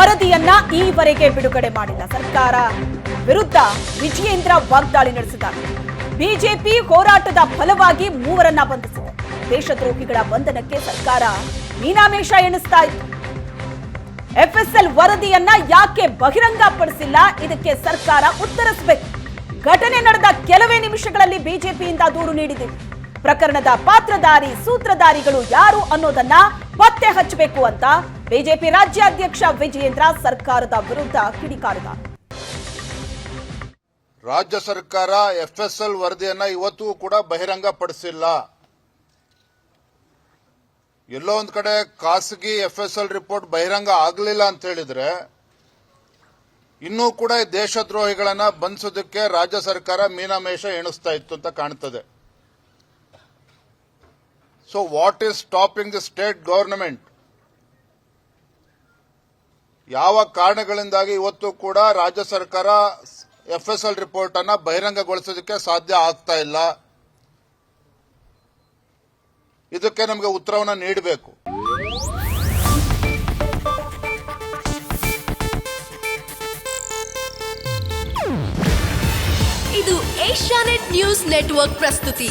ವರದಿಯನ್ನ ಈವರೆಗೆ ಬಿಡುಗಡೆ ಮಾಡಿಲ್ಲ. ಸರ್ಕಾರ ವಿರುದ್ಧ ವಿಜಯೇಂದ್ರ ವಾಗ್ದಾಳಿ ನಡೆಸಿದ್ದಾರೆ. ಬಿಜೆಪಿ ಹೋರಾಟದ ಫಲವಾಗಿ ಮೂವರನ್ನ ಬಂಧಿಸಿದೆ. ದೇಶದ್ರೋಹಿಗಳ ಬಂಧನಕ್ಕೆ ಸರ್ಕಾರ ಮೀನಾಮೇಷ ಎಣಿಸ್ತಾ ಇತ್ತು. ಎಫ್ಎಸ್ಎಲ್ ವರದಿಯನ್ನ ಯಾಕೆ ಬಹಿರಂಗಪಡಿಸಿಲ್ಲ? ಇದಕ್ಕೆ ಸರ್ಕಾರ ಉತ್ತರಿಸಬೇಕು. ಘಟನೆ ನಡೆದ ಕೆಲವೇ ನಿಮಿಷಗಳಲ್ಲಿ ಬಿಜೆಪಿಯಿಂದ ದೂರು ನೀಡಿದೆ ಪ್ರಕರಣದ ಪಾತ್ರಧಾರಿ, ಸೂತ್ರಧಾರಿಗಳು ಯಾರು ಅನ್ನೋದನ್ನ ಪತ್ತೆ ಹಚ್ಚಬೇಕು ಅಂತ ಬಿಜೆಪಿ ರಾಜ್ಯಾಧ್ಯಕ್ಷ ವಿಜಯೇಂದ್ರ ಸರ್ಕಾರದ ವಿರುದ್ಧ ಕಿಡಿಕಾರಿದ. ರಾಜ್ಯ ಸರ್ಕಾರ ಎಫ್ಎಸ್ಎಲ್ ವರದಿಯನ್ನ ಇವತ್ತು ಕೂಡ ಬಹಿರಂಗ ಪಡಿಸಿಲ್ಲ ಎಲ್ಲೋ ಒಂದ್ ಕಡೆ ಖಾಸಗಿ ಎಫ್ಎಸ್ಎಲ್ ರಿಪೋರ್ಟ್ ಬಹಿರಂಗ ಆಗಲಿಲ್ಲ ಅಂತ ಹೇಳಿದ್ರೆ ಇನ್ನೂ ಕೂಡ ದೇಶದ್ರೋಹಿಗಳನ್ನ ಬಂಧಿಸೋದಕ್ಕೆ ರಾಜ್ಯ ಸರ್ಕಾರ ಮೀನಾಮೇಷ ಎಣಿಸ್ತಾ ಇತ್ತು ಅಂತ ಕಾಣ್ತದೆ. So what is stopping the state government? ಯಾವ ಕಾರಣಗಳಿಂದಾಗಿ ಇವತ್ತು ಕೂಡ ರಾಜ್ಯ ಸರ್ಕಾರ ಎಫ್ ಎಸ್ ಎಲ್ ರಿಪೋರ್ಟ್ ಅನ್ನ ಬಹಿರಂಗಗೊಳಿಸೋದಕ್ಕೆ ಸಾಧ್ಯ ಆಗ್ತಾ ಇಲ್ಲ? ಇದಕ್ಕೆ ನಮಗೆ ಉತ್ತರವನ್ನು ನೀಡಬೇಕು. ಇದು ಏಷ್ಯಾನೆಟ್ ನ್ಯೂಸ್ ನೆಟ್ವರ್ಕ್ ಪ್ರಸ್ತುತಿ.